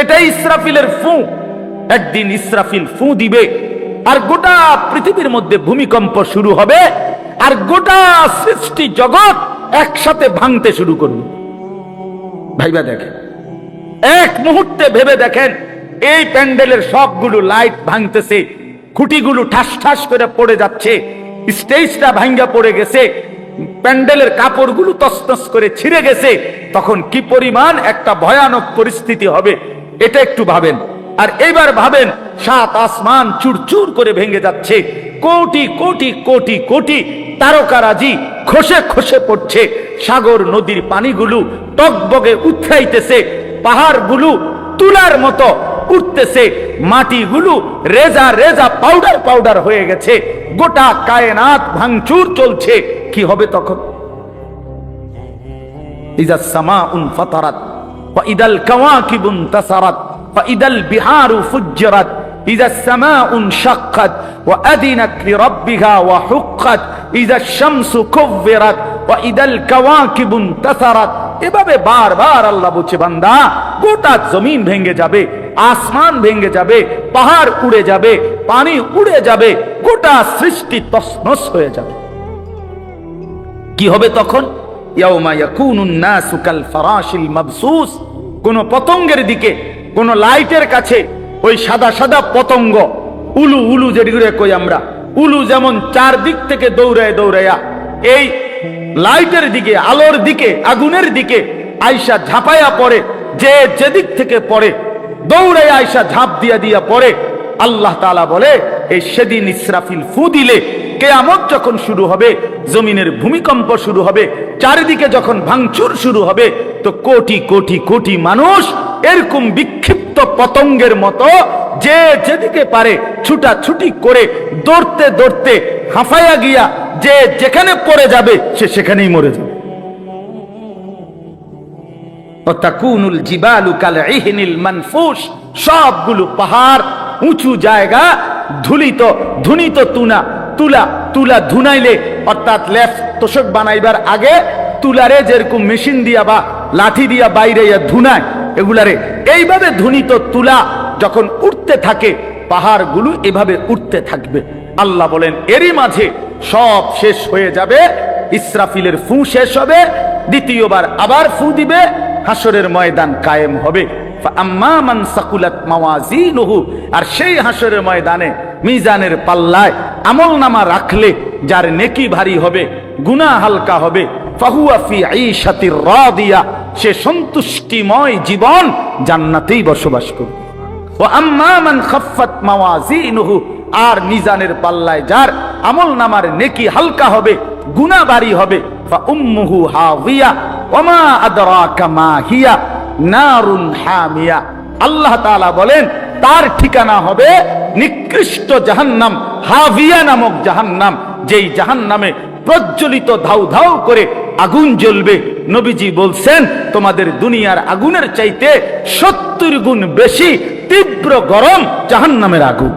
সেটাই ইসরাফিলের ফু। একদিন ইসরাফিল ফু দিবে, আর গোটা পৃথিবীর মধ্যে ভূমিকম্প শুরু হবে, আর গোটা সৃষ্টি জগৎ একসাথে ভাঙতে শুরু করবে। ভাইবা দেখেন, এক মুহূর্তে ভেবে দেখেন, এই প্যান্ডেলের সবগুলো লাইট ভাঙতেছে, খুঁটিগুলো ঠাস ঠাস করে পড়ে যাচ্ছে, স্টেজটা ভাঙ্গা পড়ে গেছে, প্যান্ডেলের কাপড়গুলো তসতস করে ছিঁড়ে গেছে, তখন কি পরিমাণ একটা ভয়ানক পরিস্থিতি হবে এটা একটু ভাবেন। আর এবার ভাবেন, সাত আসমান চুরচুর করে ভেঙে যাচ্ছে। কোটি কোটি কোটি কোটি তারকারাজি খসে খসে পড়ছে। সাগর নদীর পানিগুলো টকবগে উৎরাইতেছে পাহাড়গুলো তুলার মতো উঠতেছে। মাটিগুলো রেজা রেজা পাউডার পাউডার হয়ে গেছে। গোটা কায়নাত ভাঙচুর চলছে। কি হবে তখন? ইজা সামা উন ফতারাত। ইদাল কাওয়াকিবুন তাসারাত فإذا البحار فجرت إذا السماء انشقت وأذنت لربها وحقت إذا الشمس كفرت وإذا الكواكب انتثرت এভাবে বারবার আল্লাহ বলছে বান্দা গোটা জমিন ভেঙে যাবে আসমান ভেঙে যাবে পাহাড় উড়ে যাবে পানি উড়ে যাবে গোটা সৃষ্টি তসনস হয়ে যাবে কি হবে তখন কোন পতঙ্গের দিকে, কোন লাইটের কাছে ওই সাদা সাদা পতঙ্গ, উলু উলু যেগুলো কই আমরা, উলু যেমন চার দিক থেকে দৌড়ায় দৌড়াইয়া এই লাইটের দিকে, আলোর দিকে, আগুনের দিকে আয়সা ঝাঁপাইয়া পড়ে, যে যেদিক থেকে পড়ে দৌড়াইয়া আয়সা ঝাঁপ দিয়া দিয়া পড়ে, আল্লাহ তাআলা বলে, এই সেদিন ইসরাফিল ফু দিলে কেয়ামত যখন শুরু হবে, জমিনের ভূমিকম্প শুরু হবে, চারিদিকে যখন ভাঙচুর শুরু হবে, তো কোটি কোটি কোটি মানুষ এরকম বিক্ষিপ্ত পতঙ্গের মতো যে যেদিকে পারে ছুটা ছুটি করে দৌড়তে দৌড়তে হাঁফাইয়া গিয়া যে যেখানে পড়ে যাবে, সে সেখানেই মরে যাবে। সবগুলো পাহাড় উঁচু জায়গা, ধুলিত, ধুনিত তুনা, তুলা তুলা ধুনাইলে, অর্থাৎ লেফ তোষক বানাইবার আগে তুলারে যেরকম মেশিন দিয়া বা লাঠি দিয়া বাইরে ধুনায়, এগুলারে এইভাবে ধুনিত তুলা যখন উঠতে থাকে, পাহাড়গুলো এভাবে উঠতে থাকবে। আল্লাহ বলেন, এরই মাঝে সব শেষ হয়ে যাবে, ইসরাফিলের ফু শেষ হবে, দ্বিতীয়বার আবার ফু দিবে হাসরের ময়দান কায়েম হবে। আম্মা আর সেই হাসরের ময়দানে মিজানের পাল্লায় আমল নামা রাখলে যার নেকি ভারী হবে, গুনাহ হালকা হবে সে সন্তুষ্টিময় জীবন জান্নাতেই বসবাস করবে। আর মিজানের পাল্লায় যার আমল নামার নেকি হালকা হবে, গুনাহ ভারী হবে হামিয়া। আল্লাহ তাআলা বলেন তার ঠিকানা হবে নিকৃষ্ট জাহান্নাম, হাভিয়া নামক জাহান্নাম, যেই জাহান্নামে প্রজ্বলিত ধাউ ধাউ করে আগুন জ্বলবে। নবীজি বলছেন, তোমাদের দুনিয়ার আগুনের চাইতে সত্তর গুণ বেশি তীব্র গরম জাহান্নামের আগুন।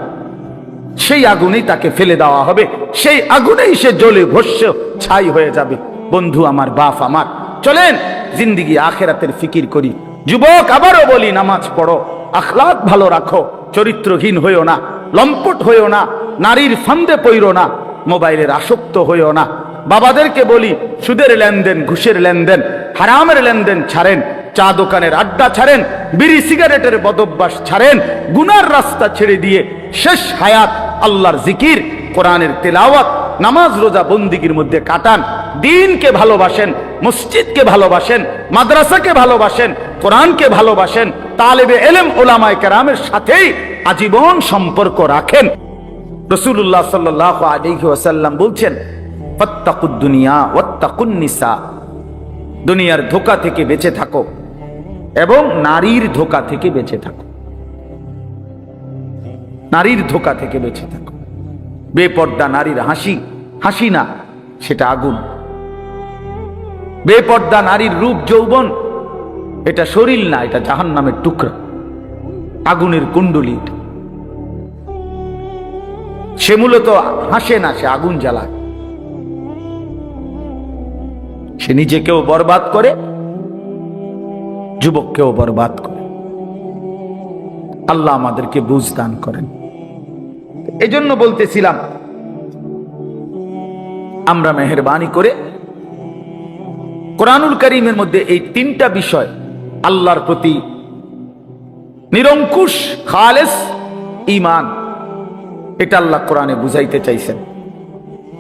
সেই আগুনেই তাকে ফেলে দেওয়া হবে। সেই আগুনেই সে জ্বলে ভস্য ছাই হয়ে যাবে। বন্ধু আমার, বাপ আমার, চলেন জিন্দিগি আখেরাতের ফিকির করি। যুবক, আবারও বলি, নামাজ পড়ো। আখলাক ভালো রাখো, চরিত্রহীন হইও না, লম্পট হইও না, নারীর ফান্দে পইরো না, মোবাইলের আসক্ত হইও না। বাবাদেরকে বলি, সুদের লেনদেন, ঘুষের লেনদেন, হারামের লেনদেন ছাড়েন, চা দোকানের আড্ডা ছাড়েন, বিড়ি সিগারেটের বদভ্যাস ছাড়েন, গুনার রাস্তা ছেড়ে দিয়ে শেষ হায়াত আল্লাহর জিকির, কোরআনের তেলাওয়াত, নামাজ রোজা বন্দিগির মধ্যে কাটান, দিনকে ভালোবাসেন, মসজিদকে ভালোবাসেন, মাদ্রাসাকে ভালোবাসেন, কোরআনকে ভালোবাসেন তালেবে এলেম ওলামায় কেরামের সাথেই আজীবন সম্পর্ক রাখেন। রসুল্লাহ সাল্লাহ আলাইহি ওয়াসাল্লাম বলছেন, ফত্তাকুদ দুনিয়া, ওয়াত্তাকুন নিসা। দুনিয়ার ধোকা থেকে বেঁচে থাকো এবং নারীর ধোকা থেকে বেঁচে থাকো। নারীর ধোকা থেকে বেঁচে থাকো। বেপর্দা নারীর হাসি হাসি না, সেটা আগুন। বেপর্দা নারীর রূপ, যৌবন এটা শরীর না, এটা জাহান নামের টুকরা। আগুনের কুণ্ডলী সে মূলত হাসে না, সে আগুন জ্বালায়। সে নিজেকেও বরবাদ করে, যুবককেও বরবাদ করে। আল্লাহ আমাদেরকে বুঝ দান করেন। এজন্য বলতেছিলাম, আমরা মেহরবানি করে কোরআনুল করিমের মধ্যে এই তিনটা বিষয় আল্লাহর প্রতি নিরঙ্কুশ, খালেস ইমান এটা আল্লাহ কোরআনে বুঝাইতে চাইছেন।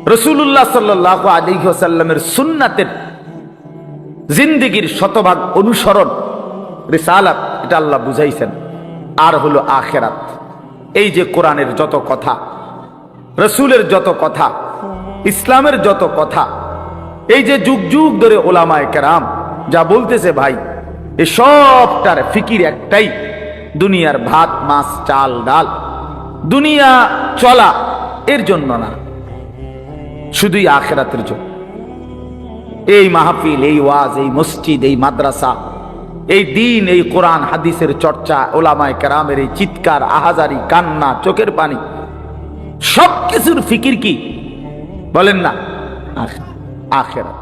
রসুল্লাহ সাল্লাহ আলিহাসাল্লামের সুন্নাতের জিন্দিগির শতভাগ অনুসরণ, রিসালাত, এটা আল্লাহ বুঝাইছেন। আর হলো আখেরাত। এই যে কোরআনের যত কথা, রসুলের যত কথা, ইসলামের যত কথা, এই যে যুগ যুগ ধরে ওলামায় কেরাম যা বলতেছে ভাই এ সবটার ফিকির একটাই, দুনিয়ার ভাত, মাছ, চাল, ডাল। দুনিয়া চলা এর জন্য না, শুধুই আখেরাতের জন্য। এই মাহফিল, এই ওয়াজ, এই মসজিদ, এই মাদ্রাসা, এই দিন, এই কোরআন, হাদিসের চর্চা, ওলামায় কেরামের এই চিৎকার, আহাজারি, কান্না, চোখের পানি সব কিছুর ফিকির কি? বলেন না আখেরা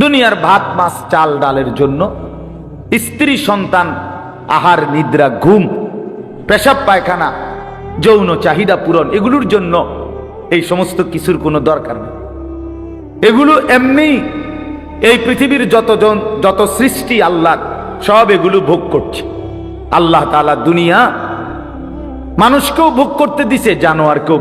দুনিয়ার ভাত, মাছ, চাল, ডালের জন্য স্ত্রী সন্তান, আহার, নিদ্রা, ঘুম, পেশাব, পায়খানা, যৌন চাহিদা পূরণ, এগুলোর জন্য এই সমস্ত কিছুর কোনো দরকার নেই। এগুলো এমনি এই পৃথিবীর যতজন যত সৃষ্টি আল্লাহ, সব এগুলো ভোগ করছে। আল্লাহ তালা দুনিয়া মানুষকেও ভোগ করতে দিছে, জানোয়ারকেও